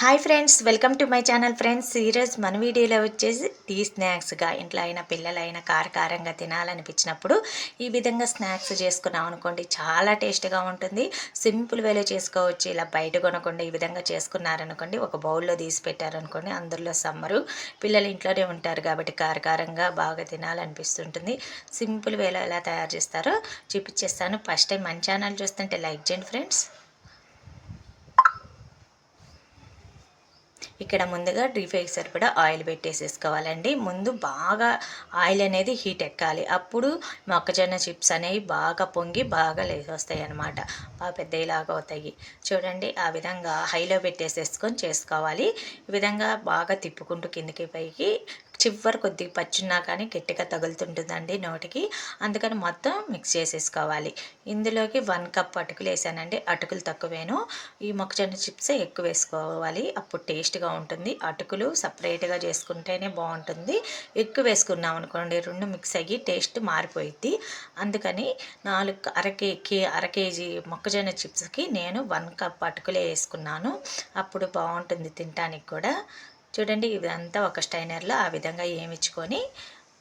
Hi friends welcome to my channel friends. ఈరోజు మన వీడియోలో వచ్చేసి టీ స్నాక్స్గా ఇంట్లో అయినా పిల్లలైనా కారకారంగా తినాలనిపించినప్పుడు ఈ విధంగా స్నాక్స్ చేసుకున్నాం అనుకోండి చాలా టేస్ట్గా ఉంటుంది. సింపుల్ వేలో చేసుకోవచ్చు. ఇలా బయట కొనకుండా ఈ విధంగా చేసుకున్నారనుకోండి ఒక బౌల్లో తీసి పెట్టారనుకోండి అందులో సమ్మరు. పిల్లలు ఇంట్లోనే ఉంటారు కాబట్టి కారకారంగా బాగా తినాలనిపిస్తుంటుంది. సింపుల్ వేలో ఎలా తయారు చేస్తారో చూపించేస్తాను ఫస్ట్ టైం మన ఛానల్ చూస్తుంటే లైక్ చేయండి ఫ్రెండ్స్. ఇక్కడ ముందుగా డీప్ ఫ్రైకి సరిపడా ఆయిల్ పెట్టేసేసుకోవాలండి. ముందు బాగా ఆయిల్ అనేది హీట్ ఎక్కాలి. అప్పుడు మొక్కజొన్న చిప్స్ అనేవి బాగా పొంగి బాగా లేసి వస్తాయి అన్నమాట బాగా పెద్దలాగా అవుతాయి. చూడండి ఆ విధంగా హైలో పెట్టేసేసుకొని చేసుకోవాలి. ఈ విధంగా బాగా తిప్పుకుంటూ కిందికి పైకి చివరి కొద్దిగా పచ్చున్నా కానీ గట్టిగా తగులుతుంటుందండి నోటికి. అందుకని మొత్తం మిక్స్ చేసేసుకోవాలి. ఇందులోకి వన్ కప్ అటుకులు వేసానండి. అటుకులు తక్కువేను. ఈ మొక్కజొన్న చిప్స్ ఎక్కువ వేసుకోవాలి. అప్పుడు టేస్ట్ టేస్ట్గా ఉంటుంది. అటుకులు సపరేట్గా చేసుకుంటేనే బాగుంటుంది. ఎక్కువ వేసుకున్నాం అనుకోండి రెండు మిక్స్ అయ్యి టేస్ట్ మారిపోయిద్ది. అందుకని నాలుగు అర కే అర కేజీ మొక్కజొన్న చిప్స్కి నేను వన్ కప్ అటుకులే వేసుకున్నాను. అప్పుడు బాగుంటుంది తినడానికి కూడా. చూడండి ఇదంతా ఒక స్టైనర్లో ఆ విధంగా ఏమిచ్చుకొని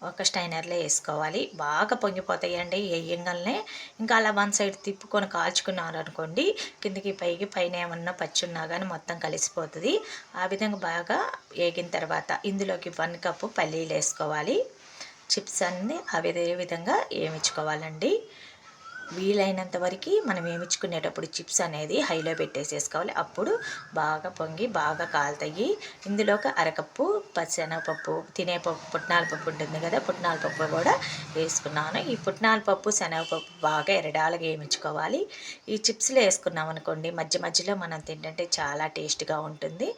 ఒక స్టైనర్లో వేసుకోవాలి. బాగా పొంగిపోతాయండి వేయంగానే ఇంకా అలా వన్ సైడ్ తిప్పుకొని కాల్చుకున్నారు అనుకోండి కిందికి పైకి పైన ఏమన్నా పచ్చున్నా కానీ మొత్తం కలిసిపోతుంది. ఆ విధంగా బాగా వేగిన తర్వాత ఇందులోకి వన్ కప్పు పల్లీలు వేసుకోవాలి. చిప్స్ అన్నీ అదే విధంగా ఏమిచ్చుకోవాలండి వీలైనంత వరకు మనం వేయించుకునేటప్పుడు చిప్స్ అనేది హైలో పెట్టేసేసుకోవాలి. అప్పుడు బాగా పొంగి బాగా కాలుతాయి ఇందులోకి అరకప్పు పచ్చెనగపప్పు తినే పప్పు పుట్నాల పప్పు ఉంటుంది కదా పుట్నాల పప్పు కూడా వేసుకున్నాను. ఈ పుట్నాల పప్పు శనగపప్పు బాగా ఎరడాలుగా వేయించుకోవాలి ఈ చిప్స్లో వేసుకున్నాం అనుకోండి మధ్య మధ్యలో మనం తింటుంటే చాలా టేస్ట్గా ఉంటుంది.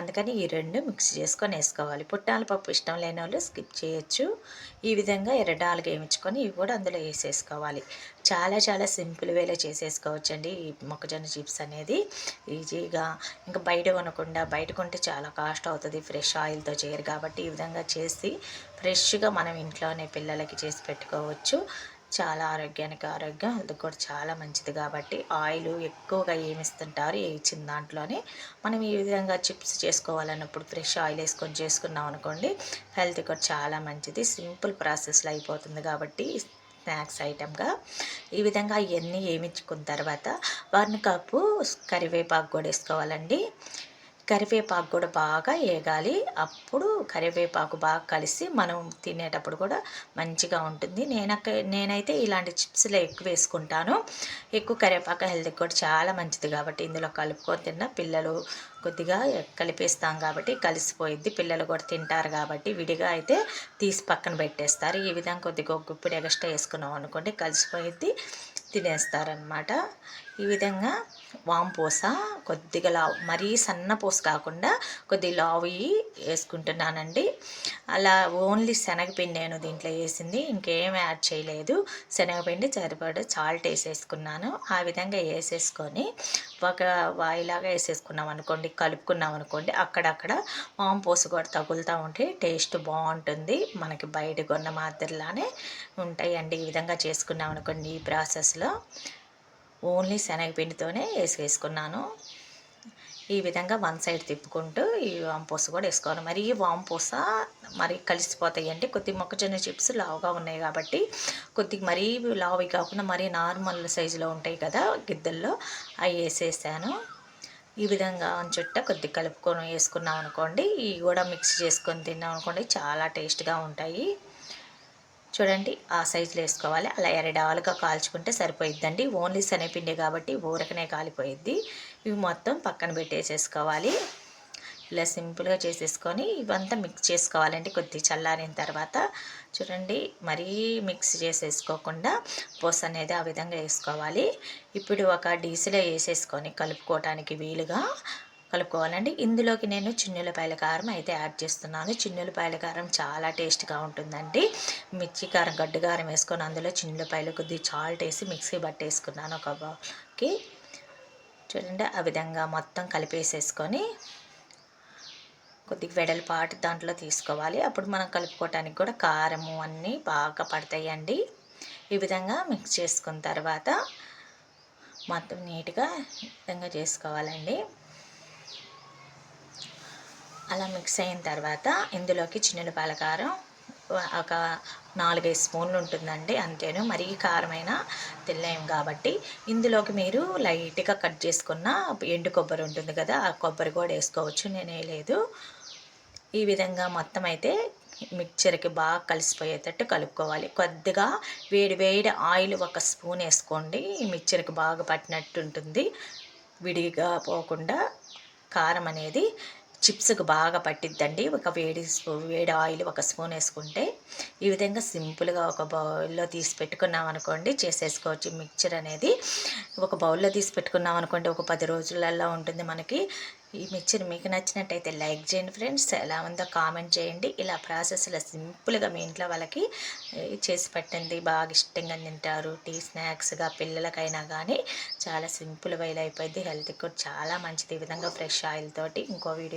అందుకని ఈ రెండు మిక్స్ చేసుకొని వేసుకోవాలి. పుట్నాల పప్పు ఇష్టం లేని వాళ్ళు స్కిప్ చేయొచ్చు. ఈ విధంగా ఎరడాలుగా వేయించుకొని ఇవి కూడా అందులో వేసేసుకోవాలి. చాలా చాలా సింపుల్ వేలో చేసేసుకోవచ్చండి. ఈ మొక్కజొన్న చిప్స్ అనేది ఈజీగా ఇంకా బయట కొనకుండా బయట కొంటే చాలా కాస్ట్ అవుతుంది. ఫ్రెష్ ఆయిల్తో చేయరు కాబట్టి ఈ విధంగా చేసి ఫ్రెష్గా మనం ఇంట్లోనే పిల్లలకి చేసి పెట్టుకోవచ్చు. చాలా ఆరోగ్యానికి ఆరోగ్యం. అది కూడా చాలా మంచిది కాబట్టి ఆయిల్ ఎక్కువగా ఏమిస్తుంటారు ఇచ్చిన దాంట్లోనే మనం ఈ విధంగా చిప్స్ చేసుకోవాలన్నప్పుడు ఫ్రెష్ ఆయిల్ వేసుకొని చేసుకున్నాం అనుకోండి హెల్త్ కూడా చాలా మంచిది. సింపుల్ ప్రాసెస్లో అయిపోతుంది కాబట్టి స్నాక్స్ ఐటమ్గా ఈ విధంగా ఇవన్నీ వేయించుకున్న తర్వాత వన్ కప్పు కరివేపాకు కూడా వేసుకోవాలండి. కరివేపాకు కూడా బాగా వేగాలి. అప్పుడు కరివేపాకు బాగా కలిసి మనం తినేటప్పుడు కూడా మంచిగా ఉంటుంది. నేను నేనైతే ఇలాంటి చిప్స్లో ఎక్కువ వేసుకుంటాను. ఎక్కువ కరివేపాకు హెల్త్కి కూడా చాలా మంచిది కాబట్టి ఇందులో కలుపుకొని తిన్న పిల్లలు కొద్దిగా కలిపేస్తాం కాబట్టి కలిసిపోయిద్ది. పిల్లలు కూడా తింటారు కాబట్టి విడిగా అయితే తీసి పక్కన పెట్టేస్తారు. ఈ విధంగా కొద్దిగా ఒక గుప్పిడి ఎగస్ట్రా వేసుకున్నాం అనుకోండి కలిసిపోయిద్ది. తినేస్తారనమాట ఈ విధంగా వాంపూస కొద్దిగా లావు మరీ సన్న పూస కాకుండా కొద్ది లావి వేసుకుంటున్నానండి. అలా ఓన్లీ శనగపిండి నేను దీంట్లో వేసింది ఇంకేం యాడ్ చేయలేదు. శనగపిండి సరిపడ సాల్ట్ వేసేసుకున్నాను. ఆ విధంగా వేసేసుకొని ఒక వాయిలాగా వేసేసుకున్నాం అనుకోండి కలుపుకున్నాం అనుకోండి అక్కడక్కడ వాంపూస కూడా తగులుతూ ఉంటే టేస్ట్ బాగుంటుంది. మనకి బయట కొన్న మాదిరిలానే ఉంటాయండి. ఈ విధంగా చేసుకున్నాం అనుకోండి ఈ ప్రాసెస్లో ఓన్లీ శనగపిండితోనే వేసి వేసుకున్నాను. ఈ విధంగా వన్ సైడ్ తిప్పుకుంటూ ఈ వాంపూస కూడా వేసుకోవాలి. మరి ఈ వాంపూస మరి కలిసిపోతాయి అంటే కొద్ది మొక్కజొన్న చిప్స్ లావుగా ఉన్నాయి కాబట్టి కొద్దిగా మరీ లావి కాకుండా మరీ నార్మల్ సైజులో ఉంటాయి కదా గిద్దల్లో అవి వేసేసాను. ఈ విధంగా చుట్ట కొద్దిగా కలుపుకొని వేసుకున్నాం అనుకోండి ఇవి కూడా మిక్స్ చేసుకొని తిన్నాం అనుకోండి చాలా టేస్ట్గా ఉంటాయి. చూడండి ఆ సైజులో వేసుకోవాలి. అలా ఎరడాలుగా కాల్చుకుంటే సరిపోయిద్దండి. ఓన్లీ శనగపిండి కాబట్టి ఊరకనే కాలిపోయిద్ది. ఇవి మొత్తం పక్కన పెట్టేసేసుకోవాలి. ఇలా సింపుల్గా చేసేసుకొని ఇవంతా మిక్స్ చేసుకోవాలండి కొద్దిగా చల్లారిన తర్వాత. చూడండి మరీ మిక్స్ చేసేసుకోకుండా పోస్ అనేది ఆ విధంగా వేసుకోవాలి. ఇప్పుడు ఒక డీసీలో వేసేసుకొని కలుపుకోవటానికి వీలుగా కలుపుకోవాలండి. ఇందులోకి నేను చిన్నులపాయల కారం అయితే యాడ్ చేస్తున్నాను. చిన్నులపాయల కారం చాలా టేస్ట్గా ఉంటుందండి. మిర్చి కారం గడ్డు కారం వేసుకొని అందులో చిన్నులపాయలు కొద్దిగా చాల్ట్ వేసి మిక్సీ పట్టేసుకున్నాను ఒక బాకి చూడండి ఆ విధంగా మొత్తం కలిపేసేసుకొని కొద్దిగా వెడల్పాటు దాంట్లో తీసుకోవాలి. అప్పుడు మనం కలుపుకోవటానికి కూడా కారము అన్నీ బాగా పడతాయండి. ఈ విధంగా మిక్స్ చేసుకున్న తర్వాత మొత్తం నీట్గా విధంగా చేసుకోవాలండి. అలా మిక్స్ అయిన తర్వాత ఇందులోకి చిన్నులపాయల కారం ఒక నాలుగైదు స్పూన్లు ఉంటుందండి అంతేను. మరీ కారమైన తినలేం కాబట్టి ఇందులోకి మీరు లైట్గా కట్ చేసుకున్న ఎండు కొబ్బరి ఉంటుంది కదా ఆ కొబ్బరి కూడా వేసుకోవచ్చు నేను వేయలేదు ఈ విధంగా మొత్తం అయితే మిక్చర్కి బాగా కలిసిపోయేటట్టు కలుపుకోవాలి. కొద్దిగా వేడి వేడి ఆయిల్ ఒక స్పూన్ వేసుకోండి ఈ మిక్చర్కి బాగా పట్టినట్టు ఉంటుంది. విడిగా పోకుండా కారం అనేది చిప్స్కి బాగా పట్టిద్దండి. ఒక వేడి స్పూ వేడి ఆయిల్ ఒక స్పూన్ వేసుకుంటే ఈ విధంగా సింపుల్గా ఒక బౌల్లో తీసి పెట్టుకున్నాం అనుకోండి చేసేసుకోవచ్చు. మిక్చర్ అనేది ఒక బౌల్లో తీసి పెట్టుకున్నాం అనుకోండి ఒక పది రోజులలో ఉంటుంది మనకి. ఈ మిక్చర్ మీకు నచ్చినట్టయితే లైక్ చేయండి ఫ్రెండ్స్. ఎలా ఉందో కామెంట్ చేయండి. ఇలా ప్రాసెస్లో సింపుల్గా మీ ఇంట్లో వాళ్ళకి చేసి పెట్టండి. బాగా ఇష్టంగా తింటారు. టీ స్నాక్స్గా పిల్లలకైనా కానీ చాలా సింపుల్ వైల్ అయిపోయింది. హెల్త్కి కూడా చాలా మంచిది. ఈ విధంగా ఫ్రెష్ ఆయిల్ తోటి ఇంకో వీడియో